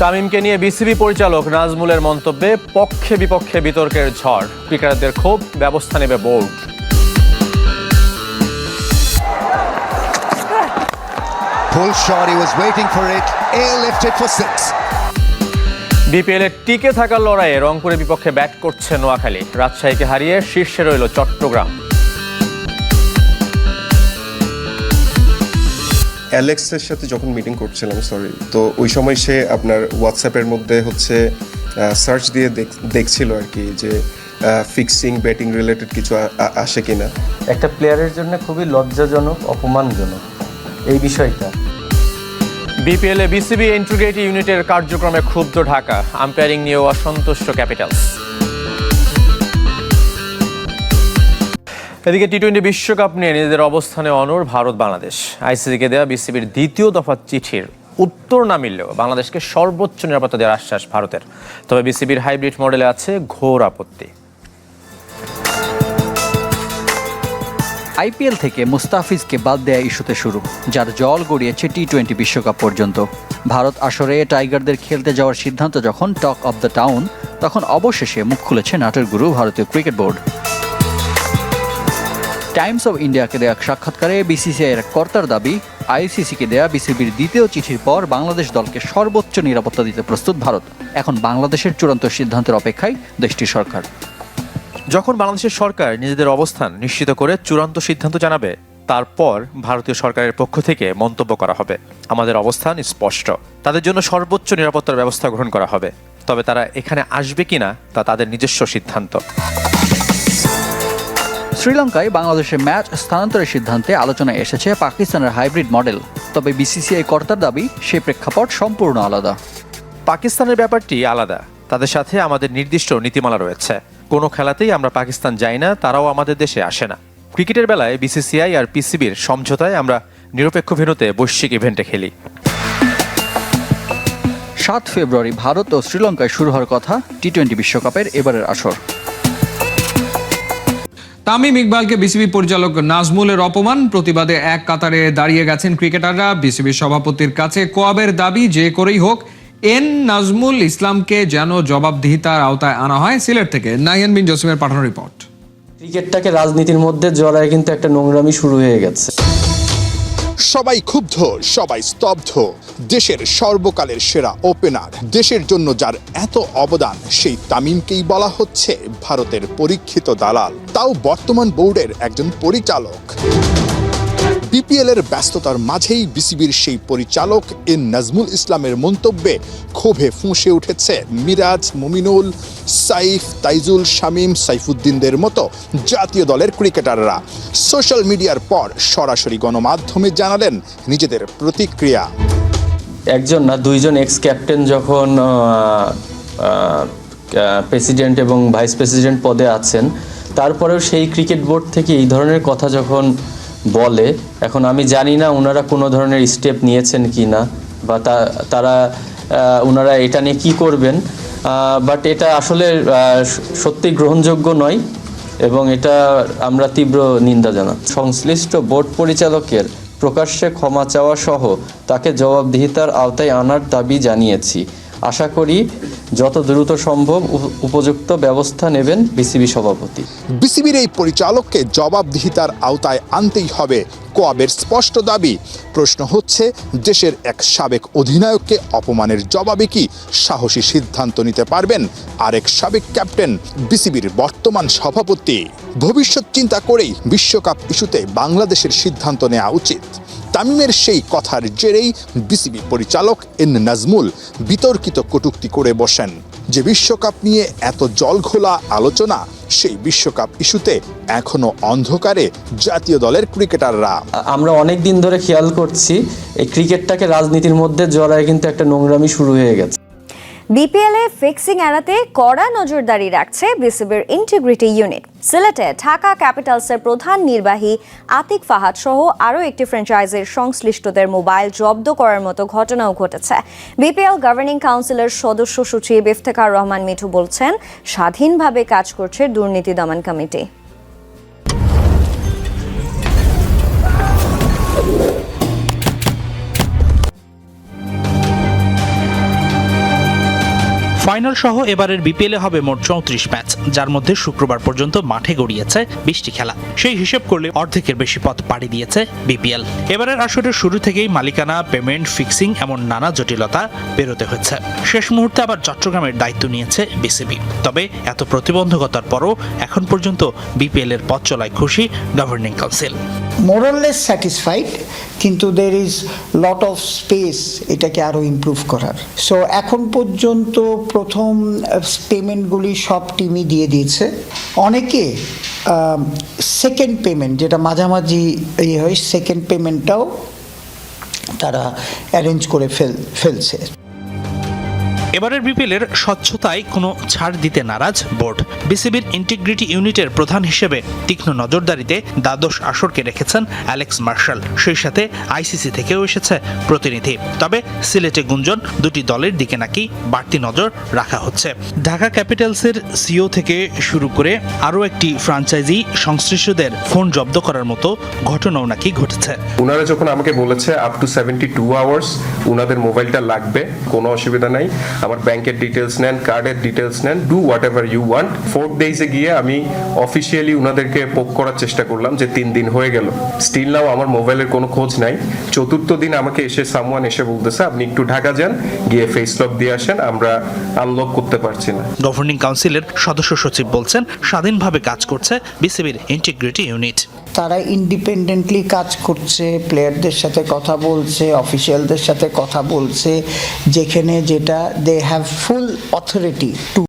তামিমকে নিয়ে বিসিবি পরিচালক নাজমুলের মন্তব্যে পক্ষে বিপক্ষে বিতর্কের ঝড় ক্রিকেটারদের ক্ষোভ ব্যবস্থা নেবে board Pull shot, he was waiting for it. Airlifted for six. BPL এর টিকে থাকার লড়াইয়ে রংপুরের বিপক্ষে ব্যাট করছে নোয়াখালী রাজশাহীকে হারিয়ে শীর্ষে রইল চট্টগ্রাম অ্যালেক্সের সাথে যখন মিটিং করছিলাম সরি তো ওই সময় সে আপনার হোয়াটসঅ্যাপের মধ্যে হচ্ছে সার্চ দিয়ে দেখছিল আর কি যে ফিক্সিং ব্যাটিং রিলেটেড কিছু আসে কিনা। একটা প্লেয়ারের জন্য খুবই লজ্জাজনক অপমানজনক এই বিষয়টা। বিপিএল এ বিসিবি ইন্টিগ্রেটিভ ইউনিটের কার্যক্রমে ক্ষুব্ধ ঢাকা আম্পায়ারিং নিয়েও অসন্তুষ্ট ক্যাপিটালস এদিকে টি টোয়েন্টি বিশ্বকাপ নিয়ে নিজেদের অবস্থানে অনর ভারত বাংলাদেশ। আইসিসিকে দেওয়া বিসিবির দ্বিতীয় দফা চিঠির উত্তর না মিললেও বাংলাদেশকে সর্বোচ্চ নিরাপত্তা দেওয়ার আশ্বাস ভারতের। তবে বিসিবির হাইব্রিড মডেলে আছে ঘোর আপত্তি। আইপিএল থেকে মুস্তাফিজকে বাদ দেয়া ইস্যুতে শুরু, যার জল গড়িয়েছে টি টোয়েন্টি বিশ্বকাপ পর্যন্ত। ভারত আসরে টাইগারদের খেলতে যাওয়ার সিদ্ধান্ত যখন টক অব দ্য টাউন তখন অবশেষে মুখ খুলেছে নাটের গুরু ভারতীয় ক্রিকেট বোর্ড। টাইমস অব ইন্ডিয়াকে দেয়া এক সাক্ষাৎকারে বিসিসিআই এর কর্তার দাবি, আইসিসিকে দেয়া বিসিবির দ্বিতীয় চিঠির পর বাংলাদেশ দলকে সর্বোচ্চ নিরাপত্তা দিতে প্রস্তুত ভারত। এখন বাংলাদেশের চূড়ান্ত সিদ্ধান্তের অপেক্ষায় দেশটির সরকার। যখন বাংলাদেশের সরকার নিজেদের অবস্থান নিশ্চিত করে চূড়ান্ত সিদ্ধান্ত জানাবে, তারপর ভারতীয় সরকারের পক্ষ থেকে মন্তব্য করা হবে। আমাদের অবস্থান স্পষ্ট। তাদের জন্য সর্বোচ্চ নিরাপত্তার ব্যবস্থা গ্রহণ করা হবে। তবে তারা এখানে আসবে কিনা তা তাদের নিজস্ব সিদ্ধান্ত। শ্রীলঙ্কায় বাংলাদেশের ম্যাচ স্থানান্তরের সিদ্ধান্তে আলোচনায় এসেছে পাকিস্তানের হাইব্রিড মডেল। তবে বিসিসিআই কর্তার দাবি সেই প্রেক্ষাপট সম্পূর্ণ আলাদা। পাকিস্তানের ব্যাপারটি আলাদা। তাদের সাথে আমাদের নির্দিষ্ট নীতিমালা রয়েছে। কোনো খেলাতেই আমরা পাকিস্তান যাই না তারাও আমাদের দেশে আসে না। ক্রিকেটের বেলায় বিসিসিআই আর পিসিবির সমঝোতায় আমরা নিরপেক্ষ ভেন্যুতে বৈশ্বিক ইভেন্টে খেলি। সাত ফেব্রুয়ারি ভারত ও শ্রীলঙ্কায় শুরু হওয়ার কথা টি টোয়েন্টি বিশ্বকাপের এবারের আসর। তামিম ইকবালকে বিসিবি পরিচালক নাজমুলের অপমান। প্রতিবাদে এক কাতারে দাঁড়িয়ে গেছেন ক্রিকেটাররা। বিসিবি সভাপতির কাছে কোয়াবের দাবি যে করেই হোক, এন নাজমুল ইসলামকে যেন জবাবদিহিতার আওতায় আনা হয় সিলেট থেকে। নাইয়ান বিন জসিমের পাঠানো রিপোর্ট। ক্রিকেটটাকে রাজনীতির মধ্যে জড়ায় কিন্তু একটা নোংরামি শুরু হয়ে গেছে। সবাই ক্ষুব্ধ, সবাই স্তব্ধ। দেশের সর্বকালের সেরা ওপেনার, দেশের জন্য যার এত অবদান, সেই তামিমকেই বলা হচ্ছে ভারতের পরীক্ষিত দালাল। তাও বর্তমান বোর্ডের একজন পরিচালক। বিপিএল এর ব্যস্ততার মাঝেই বিসিবির সেই পরিচালক এন নাজমুল ইসলামের মন্তব্যে ক্ষোভে ফুঁসে উঠেছে মিরাজ, মুমিনুল, সাইফ, তাইজুল, শামীম, সাইফুদ্দিনদের মতো জাতীয় দলের ক্রিকেটাররা। সোশ্যাল মিডিয়ার পর সরাসরি গণমাধ্যমে জানালেন নিজেদের প্রতিক্রিয়া। একজন না দুইজন এক্স ক্যাপ্টেন যখন প্রেসিডেন্ট এবং ভাইস প্রেসিডেন্ট পদে আছেন, তারপরেও সেই ক্রিকেট বোর্ড থেকে এই ধরনের কথা যখন বলে। এখন আমি জানি না ওনারা কোনো ধরনের স্টেপ নিয়েছেন কি না বা তারা ওনারা এটা নিয়ে কী করবেন। বাট এটা আসলে সত্যি গ্রহণযোগ্য নয় এবং এটা আমরা তীব্র নিন্দা জানাচ্ছি। সংশ্লিষ্ট বোর্ড পরিচালকের প্রকাশ্যে ক্ষমা চাওয়া সহ তাকে জবাবদিহিতার আওতায় আনার দাবি জানিয়েছি। আশা করি যত দ্রুত সম্ভব উপ- উপযুক্ত ব্যবস্থা নেবেন বিসিবি সভাপতি। বিসিবির এই পরিচালককে জবাবদিহিতার আওতায় আনতেই হবে কোয়াবের স্পষ্ট দাবি। প্রশ্ন হচ্ছে, দেশের এক সাবেক অধিনায়ককে অপমানের জবাবে কি সাহসী সিদ্ধান্ত নিতে পারবেন? আরেক সাবেক ক্যাপ্টেন, বিসিবির বর্তমান সভাপতি। ভবিষ্যৎ চিন্তা করেই বিশ্বকাপ ইস্যুতে বাংলাদেশের সিদ্ধান্ত নেওয়া উচিত। তামিমের সেই কথার জেরেই বিসিবি পরিচালক এন নাজমুল বিতর্কিত কটুক্তি করে বসেন। যে বিশ্বকাপ নিয়ে এত জলঘোলা আলোচনা, সেই বিশ্বকাপ ইস্যুতে এখনও অন্ধকারে জাতীয় দলের ক্রিকেটাররা। আমরা অনেক দিন ধরে খেয়াল করছি, এই ক্রিকেটটাকে রাজনীতির মধ্যে জড়ায় কিন্তু একটা নোংরামি শুরু হয়ে গেছে। বিপিএল ফিক্সিং এড়াতে কড়া নজরদারি রাখছে বিসিবির ইন্টিগ্রিটি ইউনিট সিলেটে ঢাকা ক্যাপিটালসের প্রধান নির্বাহী আতিক ফাহাদ সহ আরও একটি ফ্র্যাঞ্চাইজির সংশ্লিষ্টদের মোবাইল জব্দ করার মতো ঘটনাও ঘটেছে। বিপিএল গভর্নিং কাউন্সিলের সদস্য সচিব ইফতেখার রহমান মিঠু বলছেন, স্বাধীনভাবে কাজ করছে দুর্নীতি দমন কমিটি। ফাইনাল সহ এবারের বিপিএলে হবে মোট চৌত্রিশ ম্যাচ, যার মধ্যে শুক্রবার পর্যন্ত মাঠে গড়িয়েছে বিশটি খেলা। সেই হিসেব করলে অর্ধেকের বেশি পথ পাড়ি দিয়েছে বিপিএল এবারের আসরের শুরু থেকেই মালিকানা, পেমেন্ট, ফিক্সিং এমন নানা জটিলতা বেরোতে হচ্ছে শেষ মুহূর্তে আবার চট্টগ্রামের দায়িত্ব নিয়েছে বিসিবি তবে এত প্রতিবন্ধকতার পরও এখন পর্যন্ত বিপিএল এর পথ চলায় খুশি governing council more or less satisfied কিন্তু there is lot of space এটাকে আরও ইম্প্রুভ করার। সো এখন পর্যন্ত প্রথম পেমেন্টগুলি সব টিমই দিয়ে দিয়েছে। অনেকে সেকেন্ড পেমেন্ট যেটা মাঝামাঝি ইয়ে হয় সেকেন্ড পেমেন্টটাও তারা অ্যারেঞ্জ করে ফেল, ফেলছে। এবারের বিপিএল এর স্বচ্ছতায় কোনো ছাড় দিতে নারাজ বোর্ড। বিসিবির ইন্টিগ্রিটি ইউনিটের প্রধান হিসেবে তীক্ষ্ণ নজরদারিতে দ্বাদশ আসরকে রেখেছেন অ্যালেক্স মার্শাল। সেই সাথে আইসিসি থেকেও এসেছে প্রতিনিধি। তবে সিলেটে গুঞ্জন, দুটি দলের দিকে নাকি বাড়তি নজর রাখা হচ্ছে। ঢাকা ক্যাপিটালসের সিও থেকে শুরু করে আরও একটি ফ্রাঞ্চাইজি সংশ্লিষ্টদের ফোন জব্দ করার মতো ঘটনাও নাকি ঘটেছে। ওনারা যখন আমাকে বলেছে up to seventy two hours ওনাদের মোবাইলটা লাগবে, কোনো অসুবিধা নাই। আমার ব্যাংকের ডিটেলস নেন কার্ডের ডিটেলস নেন do whatever you want fourth ডেজে গিয়ে আমি অফিসিয়ালি ওনাদেরকে পোক করার চেষ্টা করলাম যে তিন দিন হয়ে গেল। স্টিল নাও আমার মোবাইলের কোনো খোঁজ নাই। চতুর্থ দিন আমাকে এসে সামওয়ান এসে বলতেছে, আপনি একটু ঢাকা যান, গিয়ে ফেস লক দিয়ে আসেন, আমরা আনলক করতে পারছি না। গভর্নিং কাউন্সিলের সদস্য সচিব বলছেন, স্বাধীনভাবে কাজ করছে বিসিবির ইন্টিগ্রিটি ইউনিট তারা ইন্ডিপেন্ডেন্টলি কাজ করছে প্লেয়ারদের সাথে কথা বলছে অফিসিয়ালদের সাথে কথা বলছে, যেখানে যেটা they have full authority to